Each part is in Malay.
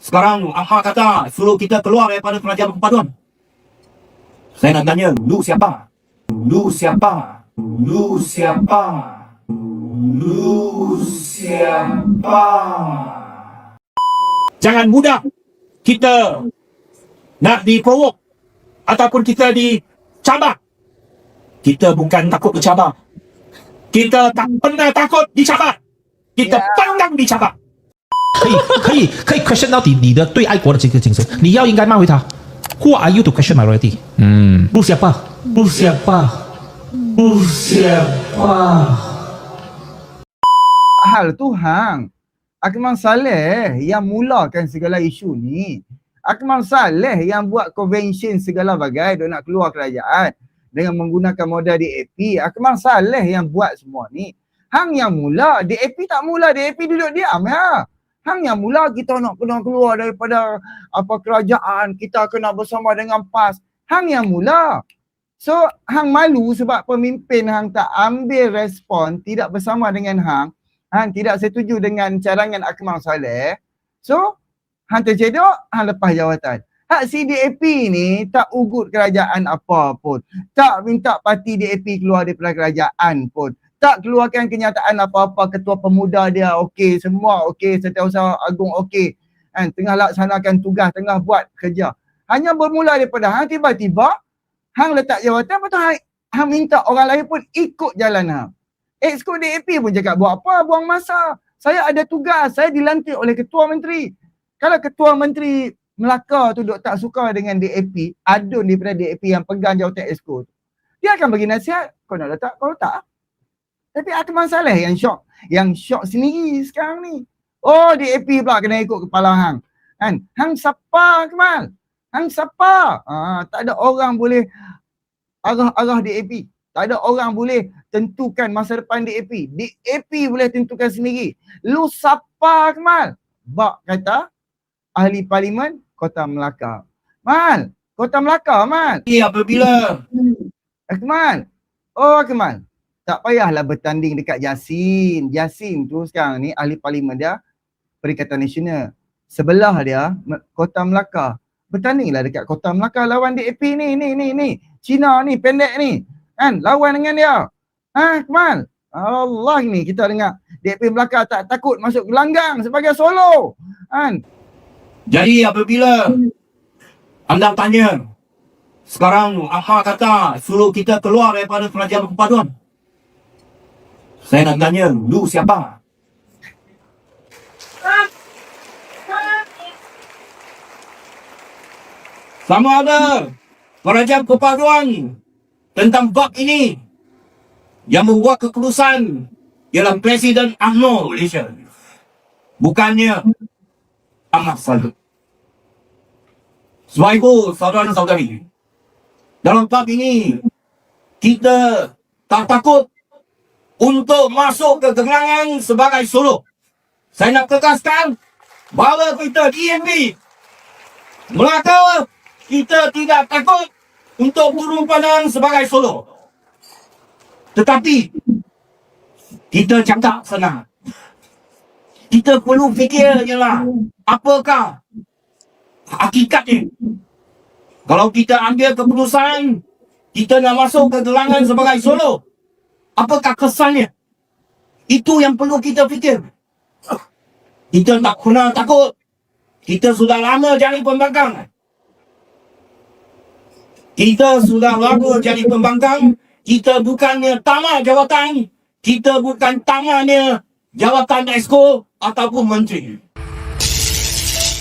Sekarang apa kata suruh kita keluar daripada kerajaan perpaduan? Saya nak tanya, lu siapa? Lu siapa? Lu siapa? Lu siapa? Jangan mudah kita nak diprovok ataupun kita dicabar. Kita bukan takut dicabar. Kita tak pernah takut dicabar. Kita Ya. pandang dicabar. 可以可以可以 question 到底你的对爱国的这个精神，你要应该骂回他。Who are you to question my loyalty？嗯， Lu siapa? Lu siapa? Lu siapa? hal tu hang. Akmal Saleh yang mulakan segala isu ni. Akmal Saleh yang buat convention segala bagai dia nak keluar kerajaan dengan menggunakan modal DAP. Akmal Saleh yang buat semua ni. Hang yang mula, DAP tak mula, DAP duduk diam ya. Hang yang mula kita nak kena keluar daripada apa kerajaan, kita kena bersama dengan PAS. Hang yang mula. So, hang malu sebab pemimpin hang tak ambil respon, tidak bersama dengan hang. Hang tidak setuju dengan cadangan Akmal Saleh. So, hang tercedok, hang lepas jawatan. Hak CDAP ni tak ugut kerajaan apa pun. Tak minta parti DAP keluar daripada kerajaan pun. Tak keluarkan kenyataan apa-apa ketua pemuda dia okey, semua okey, setiausaha agung okey. Kan, tengah laksanakan tugas, tengah buat kerja. Hanya bermula daripada hang tiba-tiba hang letak jawatan tu hang, hang minta orang lain pun ikut jalan hang. Exco DAP pun cakap buat apa? Buang masa. Saya ada tugas. Saya dilantik oleh ketua menteri. Kalau ketua menteri Melaka tu duk tak suka dengan DAP, adun daripada DAP yang pegang jawatan Exco tu. Dia akan bagi nasihat. Kau nak letak, kau letak. Tapi Akmal Saleh yang syok. Yang syok sendiri sekarang ni. Oh DAP pula kena ikut kepala hang. Kan? Hang siapa Akmal? Hang siapa? Ah, tak ada orang boleh arah-arah DAP. Tak ada orang boleh tentukan masa depan DAP. DAP boleh tentukan sendiri. Lu siapa Akmal? Bak kata ahli parlimen Kota Melaka. Mal, Kota Melaka Mal. Ini apabila Akmal. Oh Akmal. Tak payahlah bertanding dekat Yasin. Yasin tu sekarang ni ahli parlimen dia Perikatan Nasional. Sebelah dia Kota Melaka. Bertandinglah dekat Kota Melaka lawan DAP ni ni ni ni. Cina ni pendek ni. Kan lawan dengan dia. Ha Akmal. Allah ni kita dengar DAP Melaka tak takut masuk gelanggang sebagai solo. Kan? Jadi apabila anda tanya sekarang apa kata suruh kita keluar daripada kerajaan perpaduan? Saya nak tanya, lu siapa? Sama ada kerajaan perpaduan tentang bab ini yang membuat keputusan ialah Presiden UMNO Malaysia. Bukannya Ahmad Saleh. Sebab itu, saudara-saudari, dalam bab ini, kita tak takut untuk masuk ke gerangan sebagai solo. Saya nak tegaskan bahawa kita DNB Melaka kita tidak takut untuk turun padang sebagai solo. Tetapi kita cakap senang. Kita perlu fikir ialah apakah hakikatnya. Kalau kita ambil keputusan kita nak masuk ke gelangan sebagai solo, apakah kesannya? Itu yang perlu kita fikir. Kita tak kena takut. Kita sudah lama jadi pembangkang. Kita sudah lama jadi pembangkang. Kita bukannya tamat jawatan. Kita bukan tamatnya jawatan exco ataupun menteri.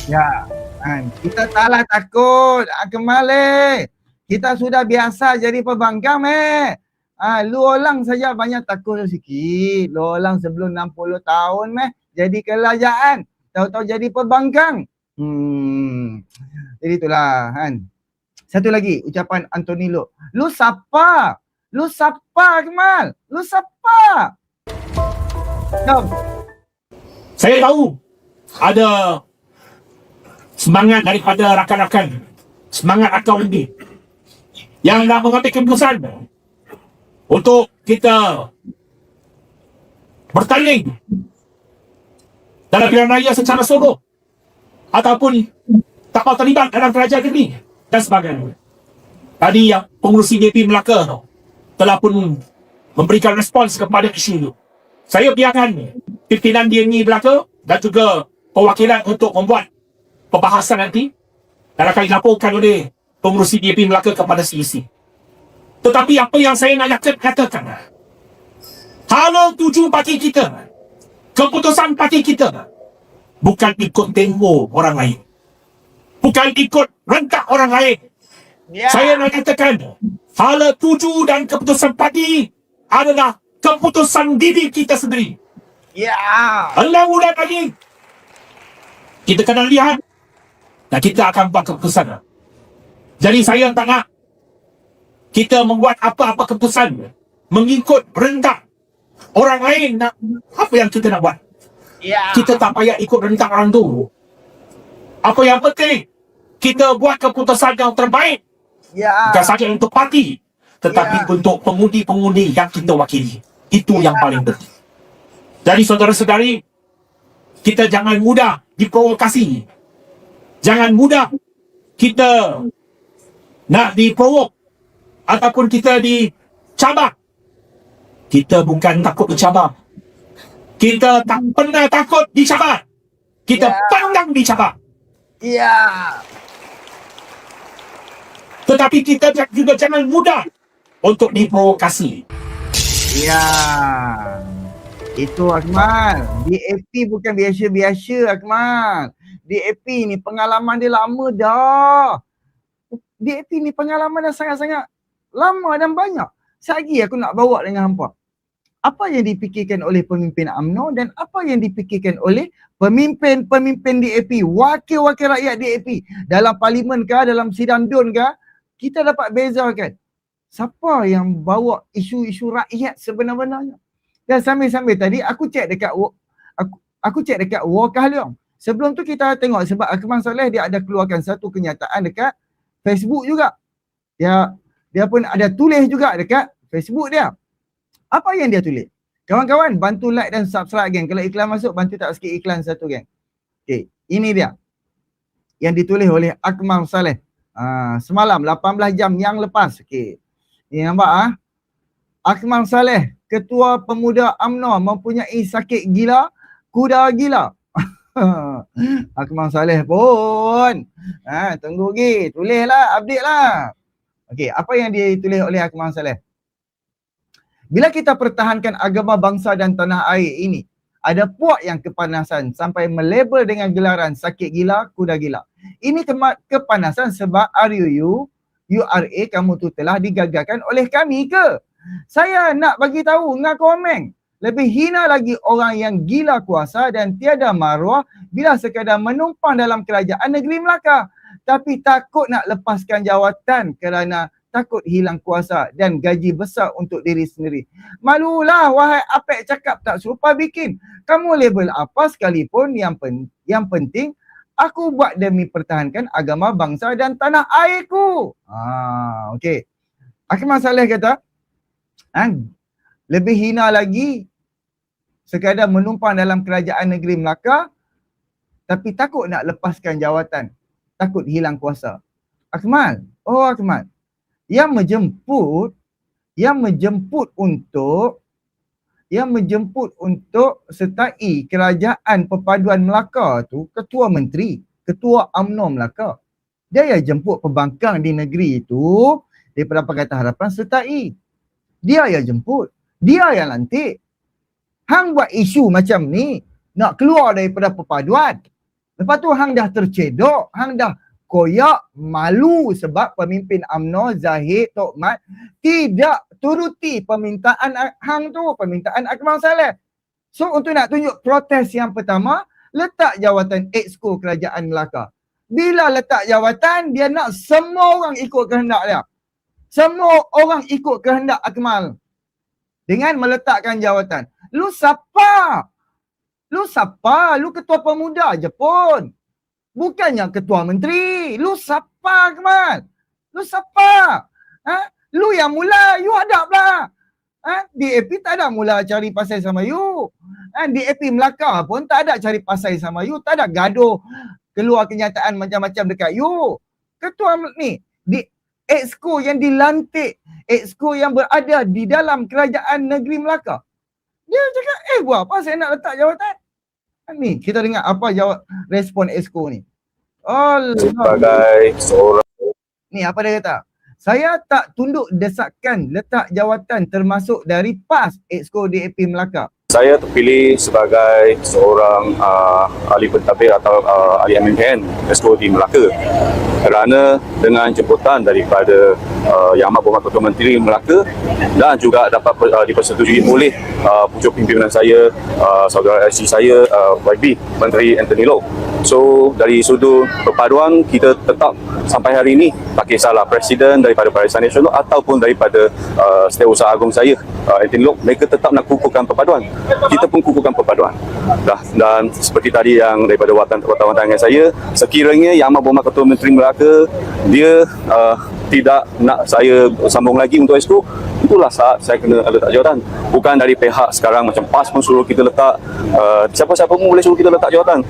Ya, kan. Kita taklah takut Akmal eh. Kita sudah biasa jadi pembangkang eh. Ah, lu orang saja banyak takut sikit. Lu orang sebelum 60 tahun meh jadi kerajaan. Tahu-tahu jadi pembangkang. Hmm. Jadi itulah kan. Satu lagi ucapan Anthony Lu. Lu siapa? Lu siapa Akmal? Lu siapa? Jom. Saya tahu ada semangat daripada rakan-rakan, semangat akau ini yang nak mengambil keputusan untuk kita bertanding dalam pilihan raya secara solo. ataupun tak mau terlibat dalam kerajaan negeri dan sebagainya. Tadi yang pengurusi DP Melaka tu telah pun memberikan respons kepada isu itu. Saya biarkan pimpinan DNI Melaka dan juga perwakilan untuk membuat pembahasan nanti dan akan dilaporkan oleh pengurusi DP Melaka kepada CEC. Tetapi apa yang saya nak katakan, kalau tuju parti kita, keputusan parti kita, bukan ikut tempo orang lain. Bukan ikut rentak orang lain. Ya. Saya nak katakan, hala tuju dan keputusan parti adalah keputusan diri kita sendiri. Ya. Hendak mudah lagi. Kita kena lihat dan kita akan buat keputusan. Jadi saya tak nak kita membuat apa-apa keputusan mengikut rentak orang lain nak apa yang kita nak buat. Ya. Kita tak payah ikut rentak orang tu. Apa yang penting kita buat keputusan yang terbaik Ya. bukan saja untuk parti tetapi Ya. untuk pengundi-pengundi yang kita wakili. Itu yang paling penting. Jadi saudara-saudari kita jangan mudah diprovokasi. Jangan mudah kita nak diprovok ataupun kita dicabar. Kita bukan takut dicabar. Kita tak pernah takut dicabar. Kita Ya. pandang dicabar. Ya. Tetapi kita juga jangan mudah untuk diprovokasi. Ya. Itu Akmal. DAP bukan biasa-biasa Akmal. DAP ni pengalaman dia lama dah. DAP ni pengalaman dah sangat-sangat lama dan banyak. Sagi aku nak bawa dengan hampa. Apa yang dipikirkan oleh pemimpin AMNO dan apa yang dipikirkan oleh pemimpin-pemimpin DAP, wakil-wakil rakyat DAP dalam parlimen ke, dalam sidang DUN ke, kita dapat bezakan siapa yang bawa isu-isu rakyat sebenar-benarnya. Dan sambil-sambil tadi aku cek dekat aku aku cek dekat Wakah Leong. Sebelum tu kita tengok sebab Akmal Saleh dia ada keluarkan satu kenyataan dekat Facebook juga. Dia dia pun ada tulis juga dekat Facebook dia. Apa yang dia tulis? Kawan-kawan bantu like dan subscribe geng. Kalau iklan masuk bantu tak sikit iklan satu geng. Okey, ini dia. Yang ditulis oleh Akmal Saleh. Ah, semalam 18 jam yang lepas. Okey. Ni nampak ah. Akmal Saleh, Ketua Pemuda AMNO mempunyai sakit gila, kuda gila. Akmal Saleh pun. Ha, tunggu lagi. Tulislah, update lah. Okey, apa yang ditulis oleh Akmal Saleh? Bila kita pertahankan agama bangsa dan tanah air ini, ada puak yang kepanasan sampai melabel dengan gelaran sakit gila, kuda gila. Ini kema- kepanasan sebab RUU, URA kamu tu telah digagalkan oleh kami ke? Saya nak bagi tahu dengan komen. Lebih hina lagi orang yang gila kuasa dan tiada maruah bila sekadar menumpang dalam kerajaan negeri Melaka. Tapi takut nak lepaskan jawatan kerana takut hilang kuasa dan gaji besar untuk diri sendiri. Malulah wahai apek cakap tak serupa bikin. Kamu label apa sekalipun yang pen, yang penting aku buat demi pertahankan agama bangsa dan tanah airku. Ah, okey. Akmal Saleh kata, ha, lebih hina lagi sekadar menumpang dalam kerajaan negeri Melaka tapi takut nak lepaskan jawatan, takut hilang kuasa. Akmal, oh Akmal, yang menjemput yang menjemput untuk yang menjemput untuk sertai kerajaan perpaduan Melaka tu ketua menteri, ketua UMNO Melaka. Dia yang jemput pembangkang di negeri itu daripada Pakatan Harapan sertai. Dia yang jemput. Dia yang lantik. Hang buat isu macam ni nak keluar daripada perpaduan. Lepas tu hang dah tercedok, hang dah koyak, malu sebab pemimpin AMNO Zahid Tok Mat tidak turuti permintaan hang tu, permintaan Akmal Saleh. So untuk nak tunjuk protes yang pertama, letak jawatan exco kerajaan Melaka. Bila letak jawatan, dia nak semua orang ikut kehendak dia. Semua orang ikut kehendak Akmal. Dengan meletakkan jawatan. Lu siapa? Lu siapa? Lu ketua pemuda je pun. Bukannya ketua menteri. Lu siapa Akmal? Lu siapa? Ha? Lu yang mula, you hadap lah. Ha? DAP tak ada mula cari pasal sama you. Ha? DAP Melaka pun tak ada cari pasal sama you. Tak ada gaduh keluar kenyataan macam-macam dekat you. Ketua ni di exco yang dilantik, exco yang berada di dalam kerajaan negeri Melaka. Dia cakap, eh buat apa saya nak letak jawatan? Ni, kita dengar apa jawab respon exco ni. Allah. sebagai seorang Ni apa dia kata? Saya tak tunduk desakan letak jawatan termasuk dari PAS Exco DAP Melaka. Saya terpilih sebagai seorang uh, ahli pentadbir atau uh, ahli MMN Exco di Melaka. Kerana dengan jemputan daripada uh, Yang Amat Berhormat Ketua Menteri Melaka dan juga dapat uh, dipersetujui oleh uh, pucuk pimpinan saya uh, saudara IC saya uh, YB Menteri Anthony Low So dari sudut perpaduan kita tetap sampai hari ini tak kisahlah presiden daripada Barisan Nasional ataupun daripada uh, setiausaha agung saya uh, Anthony Low mereka tetap nak kukuhkan perpaduan. Kita pun kukuhkan perpaduan. Dah dan seperti tadi yang daripada wartawan wartawan dengan saya sekiranya Yang Amat Berhormat Ketua Menteri Melaka dia uh, tidak nak saya sambung lagi untuk exco itulah saat saya kena letak jawatan. Bukan dari pihak sekarang macam PAS pun suruh kita letak uh, siapa-siapa pun boleh suruh kita letak jawatan.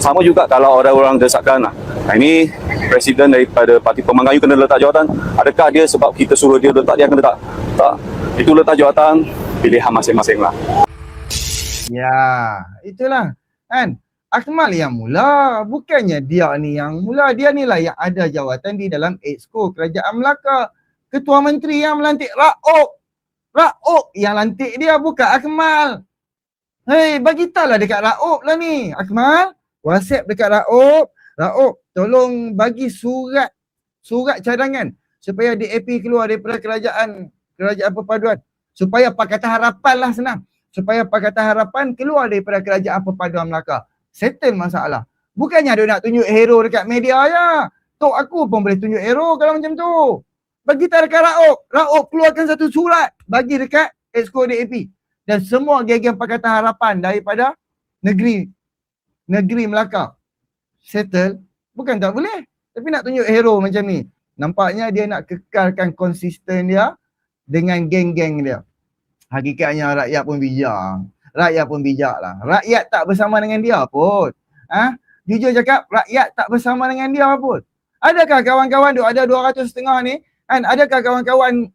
Sama juga kalau orang-orang desakkan nah, ini presiden daripada parti Pemanggayu kena letak jawatan. Adakah dia sebab kita suruh dia letak dia akan letak. Tak. Itu letak jawatan pilihan masing-masing lah Ya, itulah kan. Akmal yang mula, bukannya dia ni yang mula. Dia ni lah yang ada jawatan di dalam Exco Kerajaan Melaka. Ketua Menteri yang melantik Raok. Raok yang lantik dia bukan Akmal. Hei, bagi tahu lah dekat Raok lah ni. Akmal, WhatsApp dekat Raok. Raok, tolong bagi surat surat cadangan supaya DAP keluar daripada kerajaan kerajaan perpaduan. Supaya Pakatan Harapan lah senang supaya Pakatan Harapan keluar daripada kerajaan perpaduan Melaka. Settle masalah. Bukannya dia nak tunjuk hero dekat media ya. Tok aku pun boleh tunjuk hero kalau macam tu. Bagi tak dekat Raok. Raok keluarkan satu surat bagi dekat Exco DAP. Dan semua geng-geng Pakatan Harapan daripada negeri negeri Melaka. Settle. Bukan tak boleh. Tapi nak tunjuk hero macam ni. Nampaknya dia nak kekalkan konsisten dia dengan geng-geng dia. Hakikatnya rakyat pun bijak. Rakyat pun bijak lah. Rakyat tak bersama dengan dia pun. Ha? Jujur cakap, rakyat tak bersama dengan dia pun. Adakah kawan-kawan duk ada 200 setengah ni? Kan? Adakah kawan-kawan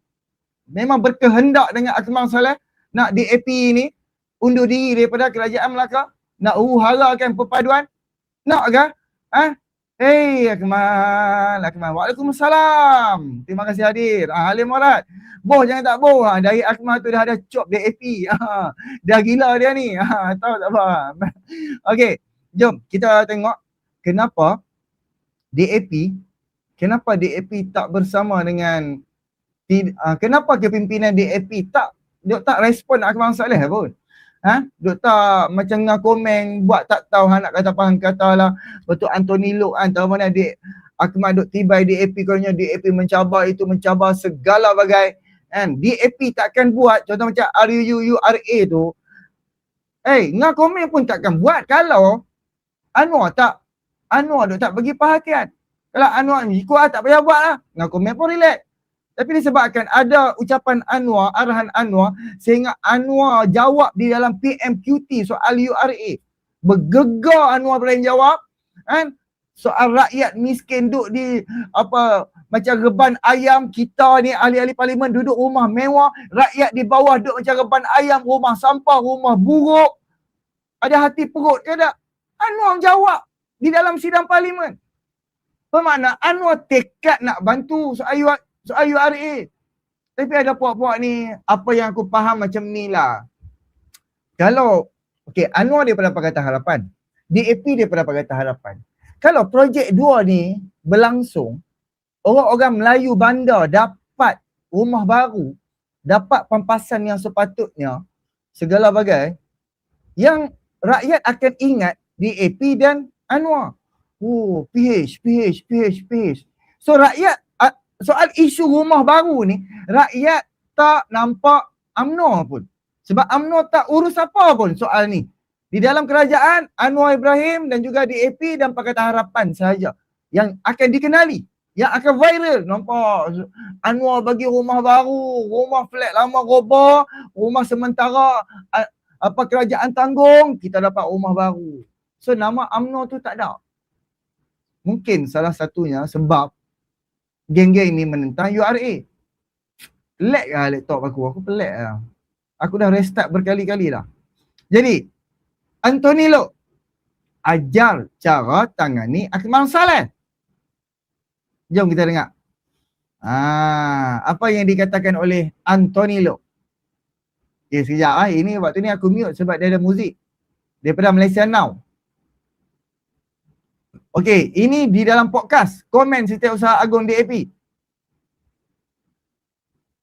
memang berkehendak dengan Akmal Saleh nak DAP ni undur diri daripada kerajaan Melaka? Nak uharakan perpaduan? Nak ke? Ha? Hei Akmal, Akmal. Waalaikumsalam. Terima kasih hadir. Ah, Halim Morat. Boh jangan tak boh. Ha, dari Akmal tu dah ada cop DAP. Ha, dah gila dia ni. Ha, tahu tak apa. Okey, jom kita tengok kenapa DAP kenapa DAP tak bersama dengan uh, kenapa kepimpinan DAP tak dia tak respon Akmal Saleh pun. Ha? Duk tak macam ngah komen buat tak tahu ha, nak kata faham kata lah. Betul Anthony Lok kan tahu mana dek Akmal duk tibai DAP kerana DAP mencabar itu mencabar segala bagai kan. DAP takkan buat contoh macam RUURA tu. Eh, hey, ngah komen pun takkan buat kalau Anwar tak Anwar duk tak bagi perhatian. Kalau Anwar ikut lah, tak payah buat lah. Ngah komen pun relax. Tapi disebabkan ada ucapan Anwar, arahan Anwar sehingga Anwar jawab di dalam PMQT soal URA. Bergegar Anwar berani jawab kan? Soal rakyat miskin duduk di apa macam reban ayam kita ni ahli-ahli parlimen duduk rumah mewah, rakyat di bawah duduk macam reban ayam, rumah sampah, rumah buruk. Ada hati perut ke tak? Anwar jawab di dalam sidang parlimen. Bermakna Anwar tekad nak bantu soal soal URA. Tapi ada puak-puak ni, apa yang aku faham macam ni lah. Kalau, okay, Anwar daripada Pakatan Harapan, DAP daripada Pakatan Harapan. Kalau projek dua ni berlangsung, orang-orang Melayu bandar dapat rumah baru, dapat pampasan yang sepatutnya, segala bagai, yang rakyat akan ingat DAP dan Anwar. Oh, PH, PH, PH, PH. So rakyat soal isu rumah baru ni rakyat tak nampak UMNO pun. Sebab UMNO tak urus apa pun soal ni. Di dalam kerajaan Anwar Ibrahim dan juga DAP dan Pakatan Harapan sahaja yang akan dikenali, yang akan viral. Nampak Anwar bagi rumah baru, rumah flat lama roboh, rumah sementara apa kerajaan tanggung, kita dapat rumah baru. So nama UMNO tu tak ada. mungkin salah satunya sebab geng-geng ni menentang URA. Pelik lah laptop aku. Aku pelik lah. Aku dah restart berkali-kali dah. Jadi, Anthony Lok ajar cara tangani Akmal Saleh. Jom kita dengar. Ah, apa yang dikatakan oleh Anthony Lok? Okay, sekejap ah. Ini waktu ni aku mute sebab dia ada muzik. Daripada Malaysia Now. Okey, ini di dalam podcast komen Setiausaha Agung DAP.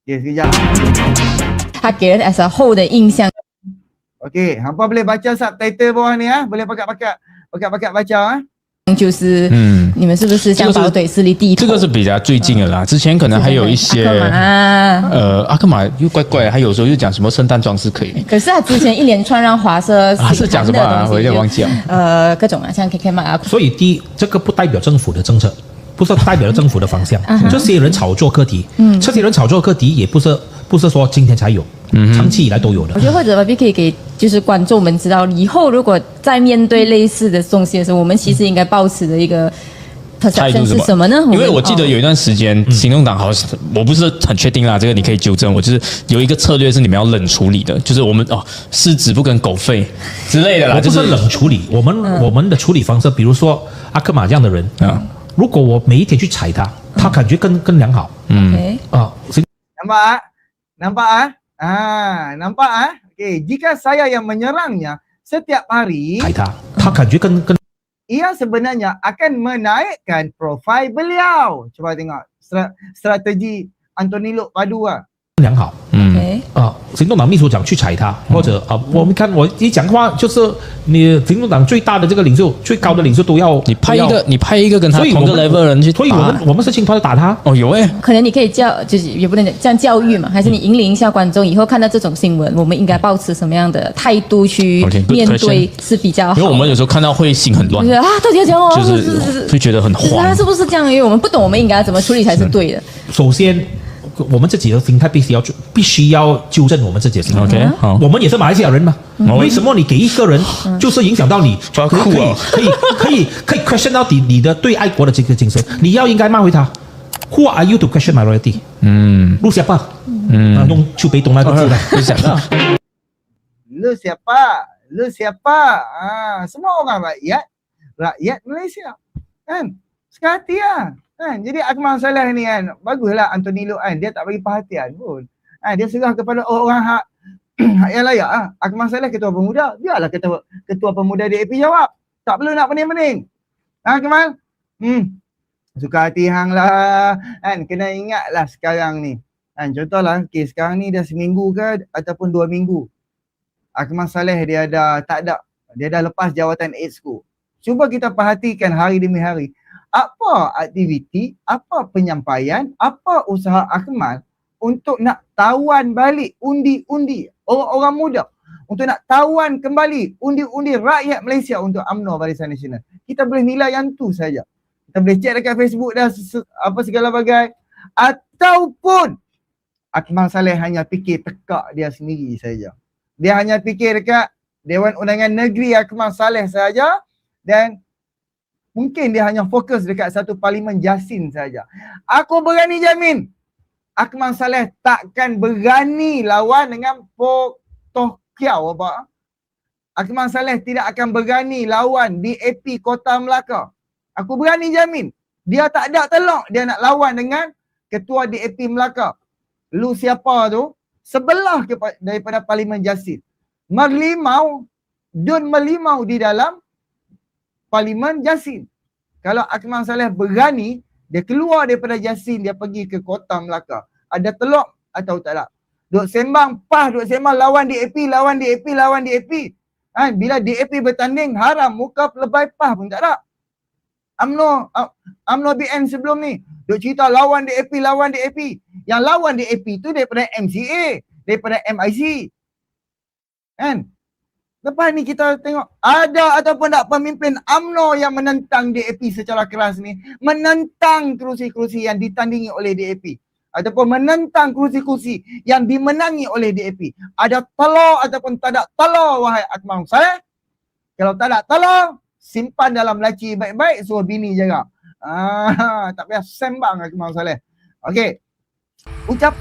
Okey, sekejap. 他给人 as a whole 的印象 Okey, hampa boleh baca subtitle bawah ni ah. Boleh pakat-pakat pakat-pakat baca ah. 就是，嗯，你们是不是向这个是保怼势力低头？这个是比较最近的啦，之前可能还有一些呃，阿克玛又怪怪的，他有时候又讲什么圣诞装饰可以，可是他之前一连串让华社啊是讲什么啊？我有点忘记了。呃，各种啊，像 KK 嘛啊，所以第一，这个不代表政府的政策，不是代表政府的方向。这些人炒作课题，嗯这些人炒作课题也不是不是说今天才有，长期以来都有的我。觉得或者 B 可以给就是观众们知道，以后如果在面对类似的东西的时候，我们其实应该保持的一个态度是什么呢？因为我记得有一段时间，行动党好像我不是很确定啦，这个你可以纠正我。就是有一个策略是你们要冷处理的，就是我们哦狮子不跟狗吠之类的啦，我不就是是冷处理，我们、我们的处理方式，比如说阿克玛这样的人啊，如果我每一天去踩他，他感觉更更良好嗯啊。行 Nampak ah? Nampak Ah, nampak ah? Ha? Okey, jika saya yang menyerangnya setiap hari, ia sebenarnya akan menaikkan profil beliau. Cuba tengok strategi Antonio Lok Padu ah. 啊，行动党秘书长去踩他，或者啊，我们看我一讲话就是你行动党最大的这个领袖、最高的领袖都要你派一个你派一个跟他同个所以我们 level 的人去打，所以我们我们是亲团打他。哦有诶，可能你可以教，就是也不能讲这样教育嘛，还是你引领一下观众，以后看到这种新闻，我们应该保持什么样的态度去面对是比较好？因为我们有时候看到会心很乱就，是啊，到底要讲哦，就是是是是会觉得很慌。是不是这样？因为我们不懂，我们应该怎么处理才是对的？首先，我们自己的心态必须要必须要纠正我们自己的心态。OK，好，我们也是马来西亚人嘛，为什么你给一个人就是影响到你？抓可以可以可以可以 question 到底你的对爱国的这个精神，你要应该骂回他。Who are you to question my loyalty？嗯录下吧，嗯啊，用丘北东那个字的。就想到 Lu siapa? Lu siapa? Ah, semua orang rakyat. Rakyat Malaysia. Kan? Sekati lah. Kan? Jadi Akmal Saleh ni kan, baguslah Anthony Lok kan. Dia tak bagi perhatian pun. Ha, dia serah kepada orang hak hak yang layak ah. Akmal Saleh ketua pemuda, biarlah ketua ketua pemuda DAP jawab. Tak perlu nak pening-pening. Ha Akmal? Hmm. Suka hati hang lah. Kan kena ingatlah sekarang ni. Kan contohlah okay, sekarang ni dah seminggu ke ataupun dua minggu. Akmal Saleh dia dah tak ada. Dia dah lepas jawatan Exco. Cuba kita perhatikan hari demi hari. Apa aktiviti, apa penyampaian, apa usaha Akmal untuk nak tawan balik undi-undi orang-orang muda. Untuk nak tawan kembali undi-undi rakyat Malaysia untuk UMNO Barisan Nasional. Kita boleh nilai yang tu saja. Kita boleh cek dekat Facebook dah apa segala bagai. Ataupun Akmal Saleh hanya fikir tekak dia sendiri saja. Dia hanya fikir dekat Dewan Undangan Negeri Akmal Saleh saja dan mungkin dia hanya fokus dekat satu parlimen Jasin saja. Aku berani jamin Akmal Saleh takkan berani lawan dengan Potoh Kiau apa. Akmal Saleh tidak akan berani lawan DAP Kota Melaka. Aku berani jamin. Dia tak ada telok dia nak lawan dengan ketua DAP Melaka. Lu siapa tu? Sebelah daripada Parlimen Jasin. Merlimau, Dun melimau di dalam Parlimen Jasin. Kalau Akmal Saleh berani, dia keluar daripada Jasin, dia pergi ke Kota Melaka. Ada telok atau tak ada. Duk sembang pah, duk sembang lawan DAP, lawan DAP, lawan DAP. Kan? Bila DAP bertanding, haram muka lebay pah pun tak ada. UMNO, UMNO BN sebelum ni, duk cerita lawan DAP, lawan DAP. Yang lawan DAP tu daripada MCA, daripada MIC. Kan? Lepas ni kita tengok ada ataupun tak pemimpin UMNO yang menentang DAP secara keras ni. Menentang kerusi-kerusi yang ditandingi oleh DAP. Ataupun menentang kerusi-kerusi yang dimenangi oleh DAP. Ada telur ataupun tak ada telur wahai Akmal Saleh. Kalau tak ada telur, simpan dalam laci baik-baik suruh bini jaga. Ah, tak payah sembang Akmal Saleh. Okey. Ucap